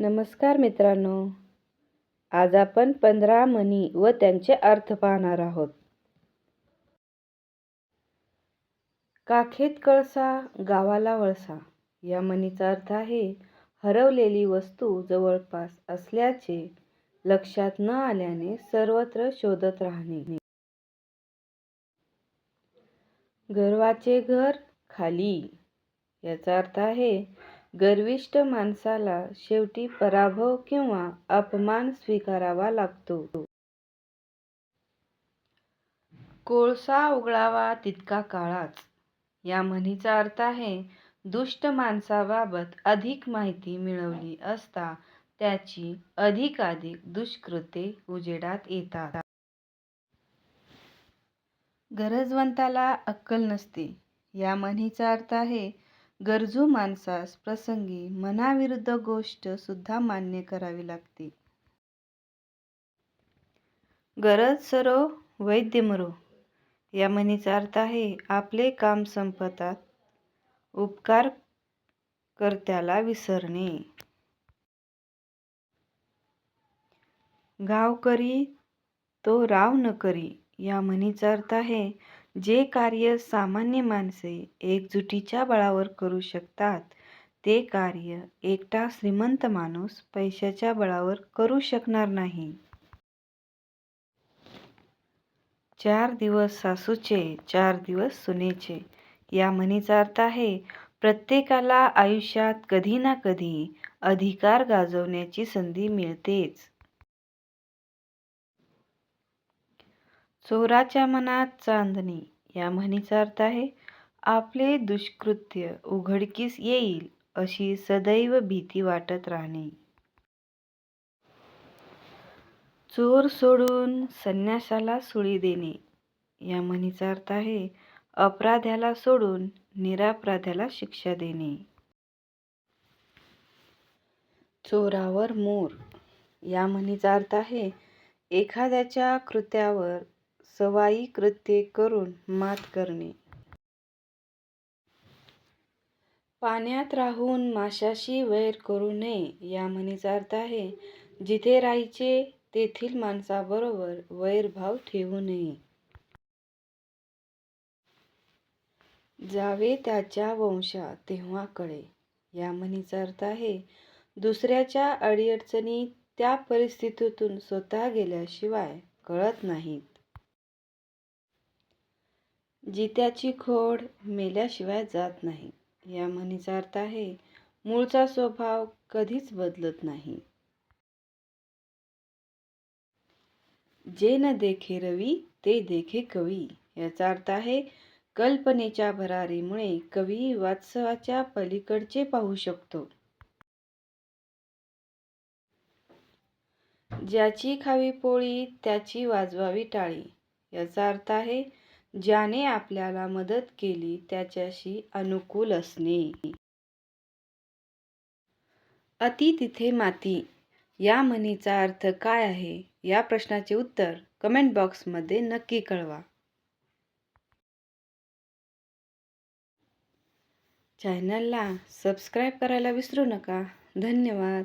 नमस्कार मित्रांनो. आज आपण पंधरा म्हणी व त्यांचे अर्थ पाहणार आहोत. काखेत कळसा गावाला वळसा. या म्हणीचा अर्थ आहे हरवलेली वस्तू जवळपास असल्याचे लक्षात न आल्याने सर्वत्र शोधत राहणे. गर्वाचे घर खाली. याचा अर्थ आहे गर्विष्ठ माणसाला शेवटी पराभव किंवा अपमान स्वीकारावा लागतो. कोळसा उघडावा तितका काळाच. या म्हणीचा अर्थ आहे दुष्ट माणसाबाबत अधिक माहिती मिळवली असता त्याची अधिकाधिक दुष्कृते उजेडात येतात. गरजवंताला अक्कल नसते. या म्हणीचा अर्थ आहे गरजू माणसास प्रसंगी मनाविरुद्ध गोष्ट सुद्धा मान्य करावी लागते. गरज सरो वैद्य मरो. या म्हणीचा अर्थ आहे आपले काम संपतात उपकार कर्त्याला विसरणे. गाव करी तो राव न करी या म्हणीचा अर्थ आहे जे कार्य सामान्य माणसे एकजुटीच्या बळावर करू शकतात ते कार्य एकटा श्रीमंत माणूस पैशाच्या बळावर करू शकणार नाही. चार दिवस सासूचे चार दिवस सुनेचे या म्हणीचा अर्थ आहे प्रत्येकाला आयुष्यात कधी ना कधी अधिकार गाजवण्याची संधी मिळतेच. चोराच्या मनात चांदणी. या म्हणीचा अर्थ आहे आपले दुष्कृत्य उघडकीस येईल अशी सदैव भीती वाटत राहणे. चोर सोडून संन्यासाला सुळी देणे. या म्हणीचा अर्थ आहे अपराध्याला सोडून निरापराध्याला शिक्षा देणे. चोरावर मोर. या म्हणीचा अर्थ आहे एखाद्याच्या कृत्यावर सवाई कृत्ये करून मात करणे. पाण्यात राहून माशाशी वैर करू नये या म्हणीचा अर्थ आहे जिथे राहायचे तेथील माणसाबरोबर वैरभाव ठेवू नये. जावे त्याच्या वंशा तेव्हा कळे या म्हणीचा अर्थ आहे दुसऱ्याच्या अडीअडचणी त्या परिस्थितीतून स्वतः गेल्याशिवाय कळत नाहीत. जित्याची खोड मेल्याशिवाय जात नाही. या म्हणीचा अर्थ आहे मूळचा स्वभाव कधीच बदलत नाही. जे न देखे रवी ते देखे कवी. याचा अर्थ आहे कल्पनेच्या भरारीमुळे कवी वास्तवाच्या पलीकडचे पाहू शकतो. ज्याची खावी पोळी त्याची वाजवावी टाळी. याचा अर्थ आहे ज्याने आपल्याला मदत केली त्याच्याशी अनुकूल असणे. अति तिथे माती. या म्हणीचा अर्थ काय आहे? या प्रश्नाचे उत्तर कमेंट बॉक्समध्ये नक्की कळवा. चॅनलला सबस्क्राईब करायला विसरू नका. धन्यवाद.